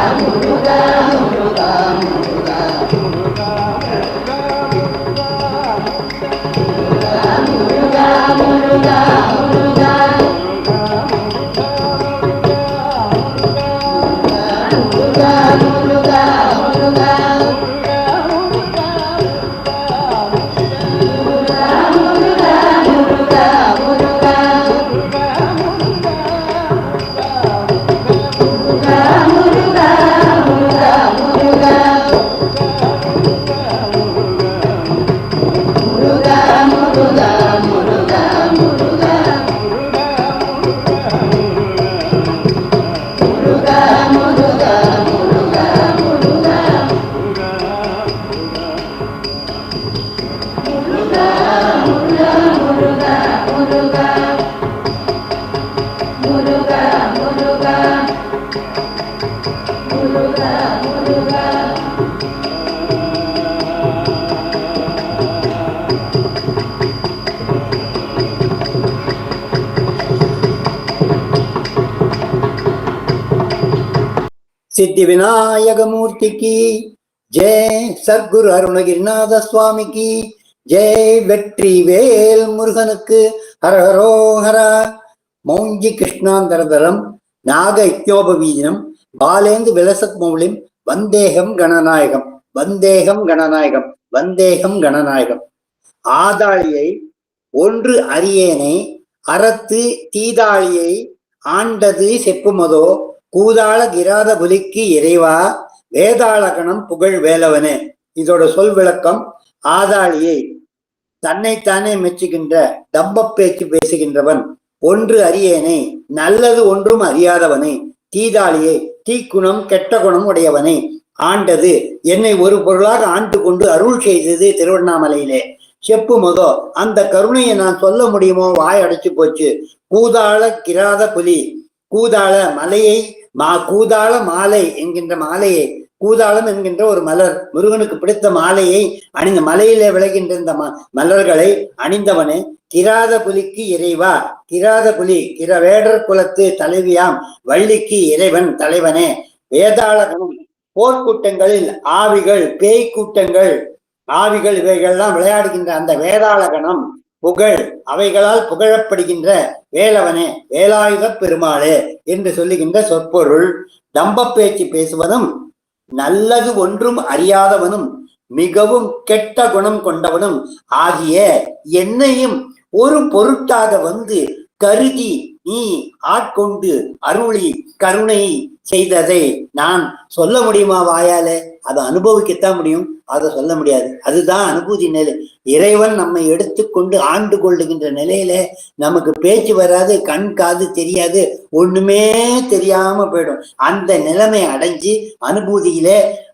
Muruga, Muruga, சித்தி விநாயகமூர்த்திக்கு ஜெய் சர்க்குரு அருணகிரிநாத சுவாமிக்கு. ஜெய் வெற்றி வேல் முருகனுக்கு ஹரஹரோஹரா மௌஞ்சி கிருஷ்ணாந்தரதரம் நாக இத்யோபவீதினம் பாலேந்து விலசத் மௌலிம் வந்தேகம் கணநாயகம் வந்தேகம் கணநாயகம் வந்தேகம் கணநாயகம். ஆதாளியை ஒன்று அரியேனை அறத்து தீதாளியை ஆண்டது செப்புமதோ கூதாள கிராத குலிக்கு இறைவா வேதாளகணம் புகழ் வேலவனே. இதோட சொல் விளக்கம் ஆதாளியை தன்னைத்தானே மெச்சுகின்ற தம்பப் பேச்சு பேசுகின்றவன். ஒன்று அறியேனை நல்லது ஒன்றும் அறியாதவனை. தீதாளியை தீக்குணம் கெட்ட குணம் உடையவனை. ஆண்டது என்னை ஒரு பொருளாக ஆண்டு கொண்டு அருள் செய்தது திருவண்ணாமலையிலே. செப்பு மதோ அந்த கருணையை நான் சொல்ல முடியுமோ? வாய் அடைச்சு போச்சு. கூதாள கிராத புலி கூதாள மலையை மா கூதாள மாலை என்கின்ற மாலையை கூதாளம் என்கின்ற ஒரு மலர் முருகனுக்கு பிடித்த மாலையை அணிந்த மலையிலே விளைகின்ற இந்த ம மலர்களை அணிந்தவனே கிராத புலிக்கு இறைவா கிராத புலி கிரவேடர் குலத்து தலைவியாம் வள்ளிக்கு இறைவன் தலைவனே. வேதாளகனும் போர்க்கூட்டங்களில் ஆவிகள் பேய் கூட்டங்கள் ஆவிகள் இவைகள்லாம் விளையாடுகின்ற அந்த வேதாளகணம் புகழ். அவைகளால் புகழப்படுகின்ற வேலவனே வேலாயுத பெருமாளே என்று சொல்லுகின்ற சொற்பொருள். தம்ப பேச்சு பேசுவதும் நல்லது ஒன்றும் அறியாதவனும் மிகவும் கெட்ட குணம் கொண்டவனும் ஆகிய என்னையும் ஒரு பொருட்டாக வந்து கருதி நீ ஆட்கொண்டு அருளி கருணை செய்ததை நான் சொல்ல முடியுமா வாயால? அதை அனுபவிக்கத்தான் முடியும். அதை சொல்ல முடியாது. அதுதான் அனுபூதி நிலை. இறைவன் நம்மை எடுத்துக்கொண்டு ஆண்டு கொள்ளுகின்ற நிலையில நமக்கு பேச்சு வராது கண் காது தெரியாது ஒண்ணுமே தெரியாம போயிடும். அந்த நிலைமை அடைஞ்சு அனுபூதியில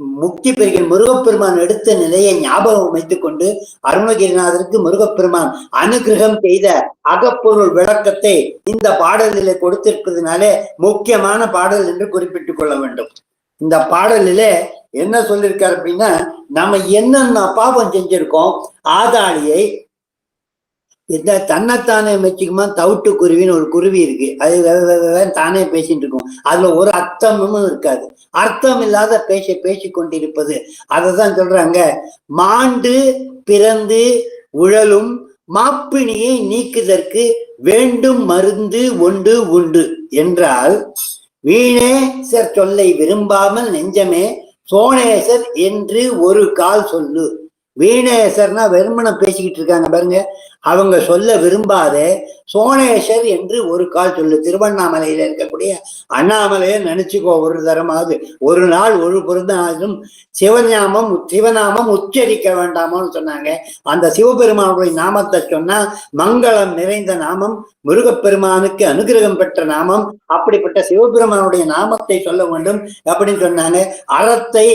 முக்தி பெறுகிற முருகப்பெருமான் எடுத்த நிலையை ஞாபகம் வைத்துக் கொண்டு அருணகிரிநாதருக்கு முருகப்பெருமான் அனுகிரகம் செய்த அகப்பொருள் விளக்கத்தை இந்த பாடலிலே கொடுத்திருப்பதனாலே முக்கியமான பாடல் என்று குறிப்பிட்டுக் கொள்ள வேண்டும். இந்த பாடலிலே என்ன சொல்லியிருக்காரு அப்படின்னா நம்ம என்னென்ன பாவம் செஞ்சிருக்கோம் ஆதாளியை இந்த தன்னைத்தானே மெச்சிக்குமா? தவிட்டு குருவின்னு ஒரு குருவி இருக்கு. அது தானே பேசிட்டு இருக்கும். அதுல ஒரு அர்த்தமும் இருக்காது. அர்த்தம் இல்லாத பேச பேசி கொண்டிருப்பது. அததான் சொல்றாங்க. மாண்டு பிறந்து உழலும் மாப்பிணியை நீக்குதற்கு வேண்டும் மருந்து ஒன்று உண்டு. என்றால் வீணேசர் சொல்லை விரும்பாமல் நெஞ்சமே சோனேசர் என்று ஒரு கால் சொல்லு. வீணேசர்னா வெறுமனை பேசிக்கிட்டு இருக்காங்க பாருங்க. அவங்க சொல்ல விரும்பாத சோனேஸ்வர் என்று ஒரு கால் சொல்லு. திருவண்ணாமலையில இருக்கக்கூடிய அண்ணாமலையை நினைச்சுக்கோ ஒரு தரமாவது ஒரு நாள் ஒரு பொருந்தாலும் சிவநாமம் சிவநாமம் உச்சரிக்க வேண்டாமோன்னு சொன்னாங்க. அந்த சிவபெருமானுடைய நாமத்தை சொன்னா மங்களம் நிறைந்த நாமம் முருகப்பெருமானுக்கு அனுகிரகம் பெற்ற நாமம் அப்படிப்பட்ட சிவபெருமானுடைய நாமத்தை சொல்ல வேண்டும் அப்படின்னு சொன்னாங்க. அறத்தை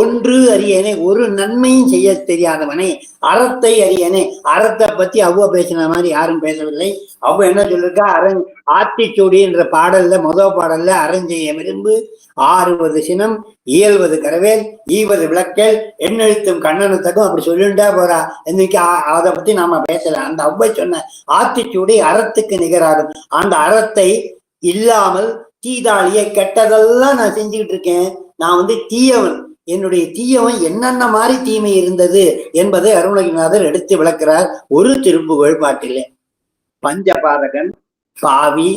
ஒன்று அறியனே ஒரு நன்மையும் செய்ய தெரியாதவனே அறத்தை அறியனே அறத்தை பத்தி அவ்வளோ பேசின மாதிரி யாரும் பேசவில்லை. அவ்வளோ என்ன சொல்லிருக்கா? அரண் ஆத்திச்சூடி என்ற பாடல்ல முதல் பாடல்ல அரஞ்செய்ய விரும்பு ஆறுவது சினம் இயல்வது கரவேல் ஈவது விளக்கல் எண்ணெழுத்தும் கண்ணனத்தக்கும் அப்படி சொல்லிண்டா போறா. இன்னைக்கு அதை பத்தி நாம பேசல. அந்த அவ்வை சொன்ன ஆத்திச்சூடி அறத்துக்கு நிகராகும். அந்த அறத்தை இல்லாமல் தீதாளியை கெட்டதெல்லாம் நான் செஞ்சுக்கிட்டு இருக்கேன். நான் வந்து தீயவன். என்னுடைய தீயவன் என்னென்ன மாதிரி தீமை இருந்தது என்பதை அருணகிரிநாதர் எடுத்து விளக்கிறார் ஒரு திருப்புகழ் பாட்டிலே. பஞ்சபாதகன் பாவி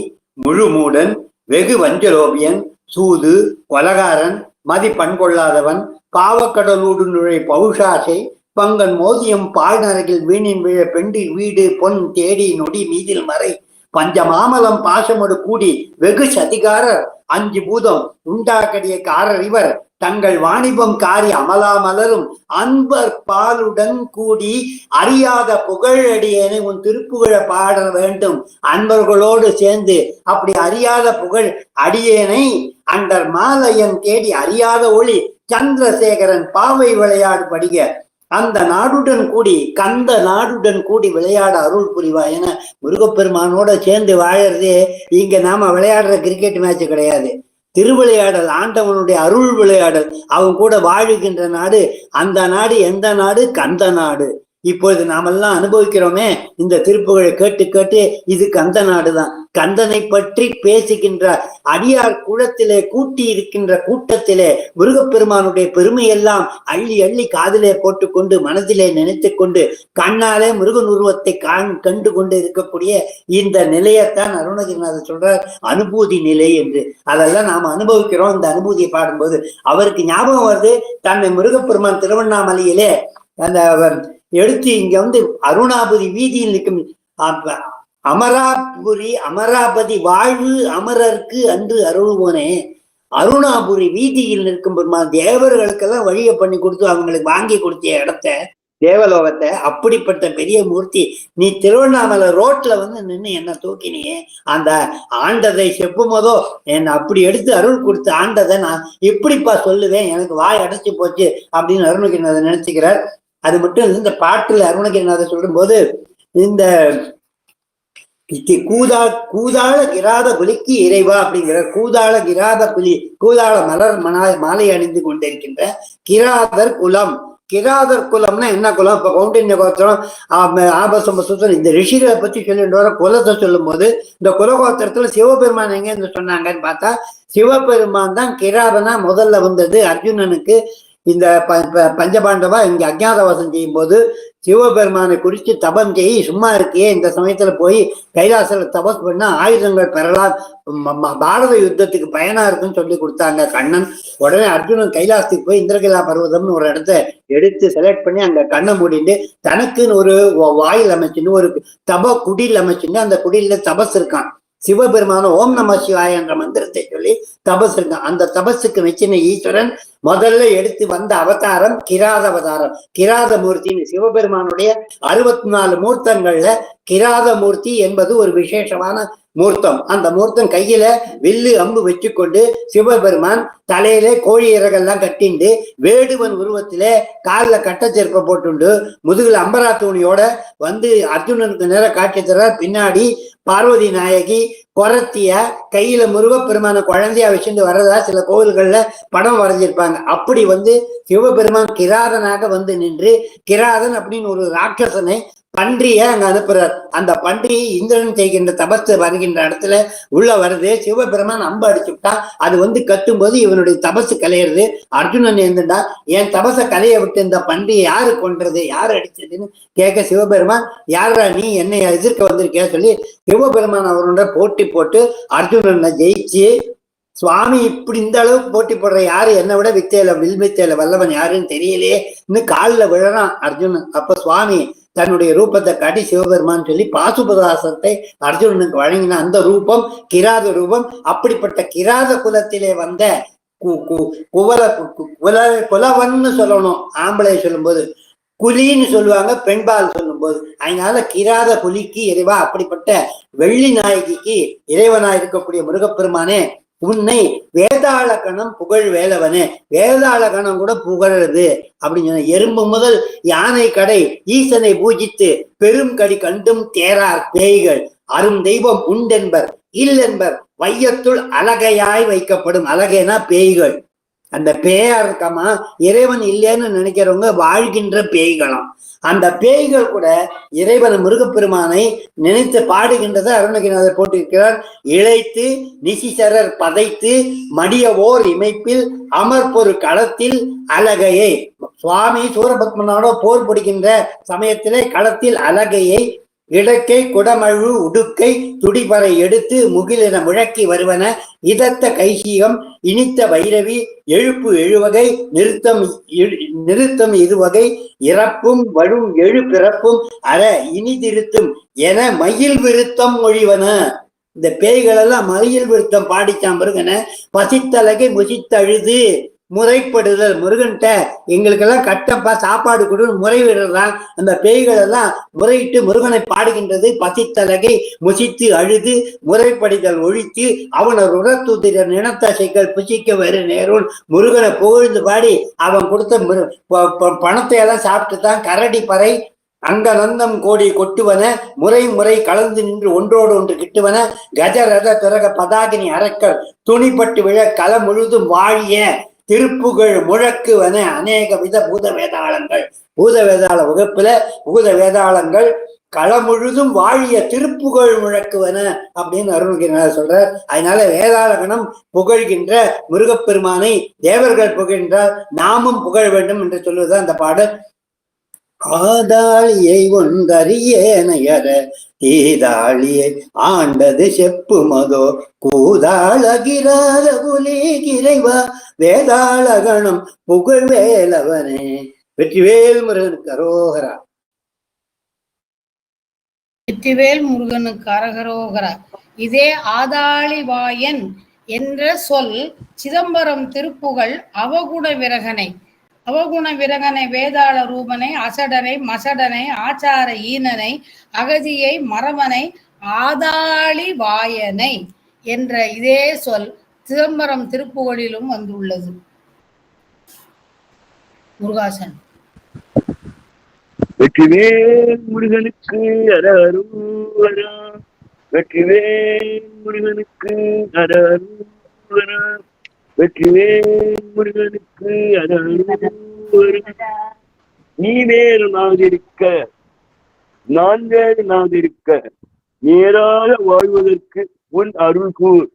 முழுமூடன் வெகு வஞ்சலோபியன் சூது கொலகாரன் மதிப்பண்கொள்ளாதவன் பாவக்கடலூடு நுழை பௌஷாசை பங்கன் மோதியம் பாழ்நரகில் வீணின் விழ பெண்டு வீடு பொன் தேடி நொடி மீதில் மறை பஞ்ச மாமலம் பாசமோடு கூடி வெகு சதிகாரர் அஞ்சு பூதம் உண்டாக்கடிய காரர் இவர் தங்கள் வாணிபம் காரி அமலா மலரும் அன்பர் பாலுடன் கூடி அறியாத புகழடியனை உன் திருப்புகழ பாட வேண்டும். அன்பர்களோடு சேர்ந்து அப்படி அறியாத புகழ் அடியேனை அண்டர் மாலையன் தேடி அறியாத ஒளி சந்திரசேகரன் பாவை விளையாடு படிக. அந்த நாடுடன் கூடி கந்த நாடுடன் கூடி விளையாட அருள் புரிவா என முருகப்பெருமானோட சேர்ந்து வாழறதே இங்க நாம விளையாடுற கிரிக்கெட் மேட்ச் கிடையாது. திருவிளையாடல் ஆண்டவனுடைய அருள் விளையாடல். அவன் கூட வாழுகின்ற நாடு அந்த நாடு எந்த நாடு? கந்த நாடு. இப்பொழுது நாமெல்லாம் அனுபவிக்கிறோமே இந்த திருப்புகழை கேட்டு கேட்டு இது கந்த நாடுதான். கந்தனை பற்றி பேசுகின்ற அடியார் குளத்திலே கூட்டி இருக்கின்ற கூட்டத்திலே முருகப்பெருமானுடைய பெருமையெல்லாம் அள்ளி அள்ளி காதிலே போட்டுக்கொண்டு மனதிலே நினைத்து கொண்டு கண்ணாலே முருகன் உருவத்தை காண் கண்டு கொண்டு இருக்கக்கூடிய இந்த நிலையத்தான் அருணகிரிநாதர் சொல்றார் அனுபூதி நிலை என்று. அதெல்லாம் நாம் அனுபவிக்கிறோம். இந்த அனுபூதியை பாடும்போது அவருக்கு ஞாபகம் வருது தன்னை முருகப்பெருமான் திருவண்ணாமலையிலே அந்த எடுத்து இங்க வந்து அருணாபதி வீதியில் நிற்கும். அப்ப அமராபுரி அமராபதி வாழ்வு அமரர்க்கு அன்று அருள்வோனே. அருணாபுரி வீதியில் நிற்கும் பெருமாள் தேவர்களுக்கெல்லாம் வழியை பண்ணி கொடுத்து அவங்களுக்கு வாங்கி கொடுத்த இடத்த தேவலோகத்தை அப்படிப்பட்ட பெரிய மூர்த்தி நீ திருவண்ணாமலை ரோட்ல வந்து நின்று என்ன தூக்கினியே? அந்த ஆண்டதை செப்பும்போதோ என்னை அப்படி எடுத்து அருள் கொடுத்து ஆண்டதை நான் எப்படிப்பா சொல்லுவேன் எனக்கு வாய் அடைச்சு போச்சு அப்படின்னு அருணகிரிநாதர் நினைச்சுக்கிறார். அது மட்டும் இல்லை, இந்த பாட்டில் அருணகிரிநாதர் சொல்லும்போது இந்த கூதா கூதாள கிராத குலிக்கு இறைவா அப்படிங்கிற கூதாள கிராத குலி கூதாள மலர் மனா மாலை அணிந்து கொண்டிருக்கின்ற கிராதர் குலம். கிராதர் குலம்னா என்ன குலம்? இப்போ கவுண்டின்ய கோத்திரம் ஆப- ஆபசம்ப சூத்திரம் இந்த ரிஷிகளை பத்தி சொல்லிட்டு வர குலத்தை சொல்லும் போது இந்த குலகோத்திரத்துல சிவபெருமான் எங்கேருந்து சொன்னாங்கன்னு பார்த்தா சிவபெருமான் தான் கிராதனா முதல்ல வந்தது அர்ஜுனனுக்கு. இந்த ப- பஞ்சபாண்டவா இங்க அஜ்ஞாதவாசம் செய்யும் போது சிவபெருமானை குறித்து தபம் செய் சும்மா இருக்கே இந்த சமயத்துல போய் கைலாசல தபஸ் பண்ணா ஆயுதங்கள் பெறலாம். பாரத யுத்தத்துக்கு பயனா இருக்குன்னு சொல்லி கொடுத்தாங்க கண்ணன். உடனே அர்ஜுனன் கைலாசத்துக்கு போய் இந்திரகிலா பர்வதம்னு ஒரு இடத்த எடுத்து செலக்ட் பண்ணி அங்க கண்ணை மூடிட்டு தனக்குன்னு ஒரு வாயில் அமைச்சுன்னு ஒரு தப குடில் அமைச்சுன்னு அந்த குடில தபஸ் இருக்கான். சிவபெருமான ஓம் நம சிவாய என்ற மந்திரத்தை சொல்லி தபஸ் இருக்கான் அந்த தபஸுக்கு வச்சின ஈஸ்வரன் முதல்ல எடுத்து வந்த அவதாரம் கிராத அவதாரம் கிராத மூர்த்தின்னு சிவபெருமானுடைய அறுபத்தி நாலு மூர்த்தங்கள்ல கிராத மூர்த்தி என்பது ஒரு விசேஷமான மூர்த்தம். அந்த மூர்த்தம் கையில வில்லு அம்பு வச்சுக்கொண்டு சிவபெருமான் தலையில கோழி இறகெல்லாம் கட்டிண்டு வேடுவன் உருவத்திலே கால்ல கட்ட செருப்பை போட்டுண்டு முதுகுல அம்பரா தூணியோட வந்து அர்ஜுனனுக்கு நேர காட்சி தர்றார் பின்னாடி பார்வதி நாயகி குரத்திய கையில முருகப்பெருமான குழந்தையா வச்சுட்டு வர்றதா சில கோவில்கள்ல படம் வரைஞ்சிருப்பாங்க. அப்படி வந்து சிவபெருமான் கிராதனாக வந்து நின்று கிராதன் அப்படின்னு ஒரு ராட்சசனை பன்றியை அங்க அனுப்புறார். அந்த பன்றி இந்திரன் செய்கின்ற தபத்து வருகின்ற இடத்துல உள்ள வருது. சிவபெருமான் அம்பு அடிச்சுட்டா அது வந்து கத்தும்போது இவனுடைய தபசு கலையிறது. அர்ஜுனன் எழுந்துட்டா என் தபச கலையை விட்டு இந்த பன்றியை யாரு கொன்றது? யாரு அடிச்சதுன்னு கேட்க சிவபெருமான் யாரா நீ? என்னை எதிர்க்க வந்திருக்கியா? சொல்லி சிவபெருமான் அவரோட போட்டி போட்டு அர்ஜுனனை ஜெயிச்சு சுவாமி இப்படி இந்த அளவுக்கு போட்டி போடுற யாரு? என்னை விட வித்தையில வில் வித்தையில வல்லவன் யாருன்னு தெரியலையே இன்னும் காலில் விழறான் அர்ஜுனன். அப்ப சுவாமி தன்னுடைய ரூபத்தை காட்டி சிவபெருமான் சொல்லி பாசுபதாசத்தை அர்ஜுனனுக்கு வழங்கின அந்த ரூபம் கிராத ரூபம். அப்படிப்பட்ட கிராத குலத்திலே வந்த கு- கு- குவல கு- கு- குல குலவன்னு சொல்லணும். ஆம்பளை சொல்லும்போது குலின்னு சொல்லுவாங்க பெண்பால் சொல்லும்போது. அதனால கிராத புலிக்கு இறைவா அப்படிப்பட்ட வெள்ளி நாயகிக்கு இறைவனாய் இருக்கக்கூடிய முருகப்பெருமானே உன்னை வேதாள கணம் புகழ் வேலவனே வேதாள கணம் கூட புகழது அப்படின்னு சொன்ன எறும்பு முதல் யானை கடை ஈசனை பூஜித்து பெரும் கடி கண்டும் தேரார் பேய்கள். அரும் தெய்வம் உண்டென்பர் இல்லென்பர் வையத்துள் அழகையாய் வைக்கப்படும் அழகைனா பேய்கள். அந்த பேயா இருக்காமா? இறைவன் இல்லைன்னு நினைக்கிறவங்க வாழ்கின்ற பேய்களாம். அந்த பேய்கள் கூட இறைவன் முருகப்பெருமானை நினைத்து பாடுகின்றதை அருணகிரிநாதர் போட்டிருக்கிறார். இழைத்து நிசிசரர் பதைத்து மடிய ஓர் இமைப்பில் அமர்பொரு களத்தில் அழகையை சுவாமி சூரபத்மனோட போர் பிடிக்கின்ற சமயத்திலே களத்தில் அழகையை இடக்கை குடமழு உடுக்கை துடிபறை எடுத்து முகிலென முழக்கி வருவன இதத்த கைசீகம் இனித்த வைரவி எழுப்பு எழுவகை நிறுத்தம் நிறுத்தம் இதுவகை இறப்பும் வடும் எழு பிறப்பும் அற இனிதிருத்தும் என மயில் விருத்தம் மொழிவன. இந்த பேய்களெல்லாம் மயில் விருத்தம் பாடிச்சான் முருகனை பசித்தலகை முசித்தழுது. முறைப்படுதல். முருகன்கிட்ட எங்களுக்கெல்லாம் கட்டப்பா சாப்பாடு கொடுன்னு முறைவிடுறான் அந்த பேய்கள் எல்லாம் முறையிட்டு முருகனை பாடுகின்றது. பசித்தலகை முசித்து அழுது முறைப்படிதல் ஒழித்து அவனர் உரத்துதிர நினத்தசைகள் புசிக்க வரு நேரும் முருகனை புகழ்ந்து பாடி அவன் கொடுத்த ப- பணத்தை எல்லாம் சாப்பிட்டு தான் கரடி பறை அங்க நந்தம் கோடி கொட்டுவன முறை முறை கலந்து நின்று ஒன்றோடு ஒன்று கிட்டுவன கஜரத பிறக பதாகினி அரக்கர் துணிப்பட்டு விழ களம் முழுதும் வாழிய திருப்புகழ் முழக்குவன அநேக வித பூத வேதாளங்கள் பூத வேதாள வகுப்புல பூத வேதாளங்கள் களம் முழுதும் வாழிய திருப்புகழ் முழக்குவன அப்படின்னு அருள்கிறார் சொல்றார். அதனால வேதாளகணம் புகழ்கின்ற முருகப்பெருமானை தேவர்கள் புகழ்கின்றார். நாமும் புகழ வேண்டும் என்று சொல்வது அந்த பாடல். ஆதாளியை ஒன்றறியேனையர தீதாளியை ஆண்டது செப்பு மதோ கூதாளகிராத குலேகிரைவா வேதாளகணம் புகழ் வேலவனே வெற்றிவேல் முருகனுக்கு அரோகரா. வெற்றிவேல் முருகனுக்கு அரகரோகரா. இதே ஆதாளிவாயன் என்ற சொல் சிதம்பரம் திருப்புகழ் அவகுண விரகனை. அவகுண விரகனை வேதாள ரூபனை அசடனை மசடனை ஆச்சார ஈனனை அகதியை மரவனை ஆதாளி வாயனை என்ற இதே சொல் சிதம்பரம் திருப்புகளிலும் வந்துள்ளது. முருகாசன். வெற்றிவேல் முருகனுக்கு அரூரா வெற்றிவேல் முருகனுக்கு அரூரா வெற்றிவேல் முருகனுக்கு அது நீ வேறு நாதிருக்க. நான் வேறு நாதிருக்க. நேராக வாழ்வதற்கு உன் அருள் கூர்.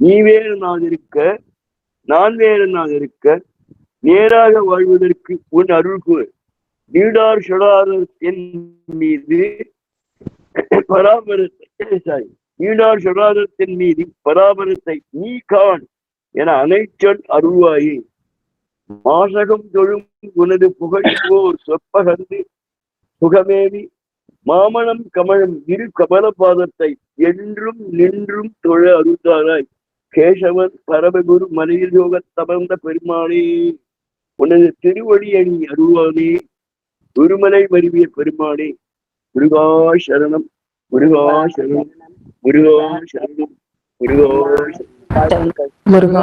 நீ வேறு நாதிருக்க. நான் வேறு நாதிருக்க. நேராக வாழ்வதற்கு உன் அருள் கூர். நீடார் சுடாரத்தின் மீது பராமரத்தை சாரி நீடார் சொடாரத்தின் மீது பராமரத்தை நீ காண். என அனைச்சொல் அருள்வாயே. மாசகம் தொழும் உனது புகழ் சொற்பகந்து சுகமேவி மாமணம் கமலம் இரு கமல பாதத்தை என்றும் நின்றும் தொழ அருந்தாராய் கேசவன் பரமகுரு மலையில் யோக தமர்ந்த பெருமானே உனது திருவடி அணி அருவானே குருமலை வருவிய பெருமானே முருகா சரணம் முருகா சரணம் முருகா சரணம் முருகா சரணம். முருகா